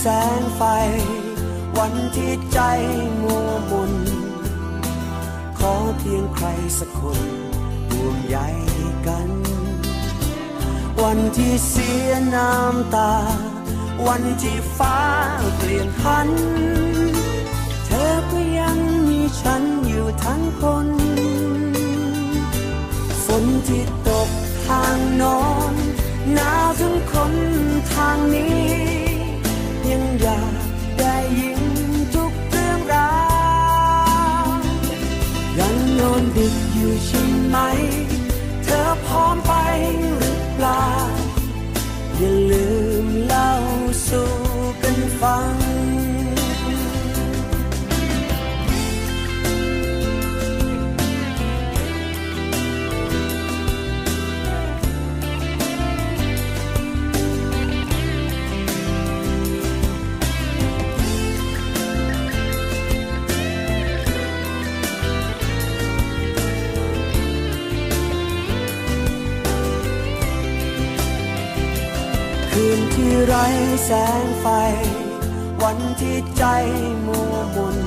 แสงไฟ วันที่ใจมัวมนขอเพียงใครสักคนห่วงใยกัน วันที่เสียน้ำตา วันที่ฟ้าเปลี่ยนพันันอนดึกอยู่ใช่ไหม เธอพร้อมไปหรือ ที่ไร้แสงไฟ วันที่ใจมัวมน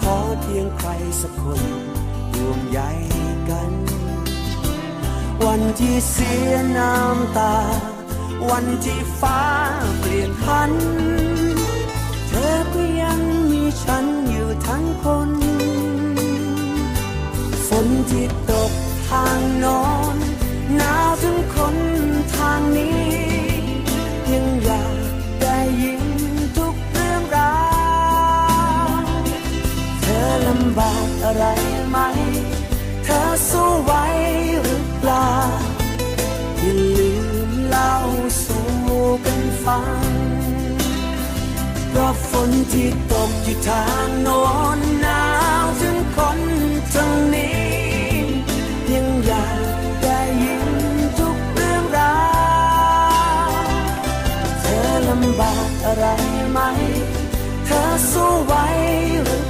ขอเพียงใครสักคนร่วมใยกัน วันที่เสียน้ำตา วันที่ฟ้าเปลี่ยนพันธำบากอะไรไหม เธอสู้ไหวหรือเปล่า อย่าลืมเล่าสู่กันฟัง เพราะฝนที่ตกอยู่ทางโน้นหนาวถึงคนทางนี้ ยังอยากได้ยินทุกเรื่องราวเธอลำบากอะไรไหม เธอสู้ไหวหรือ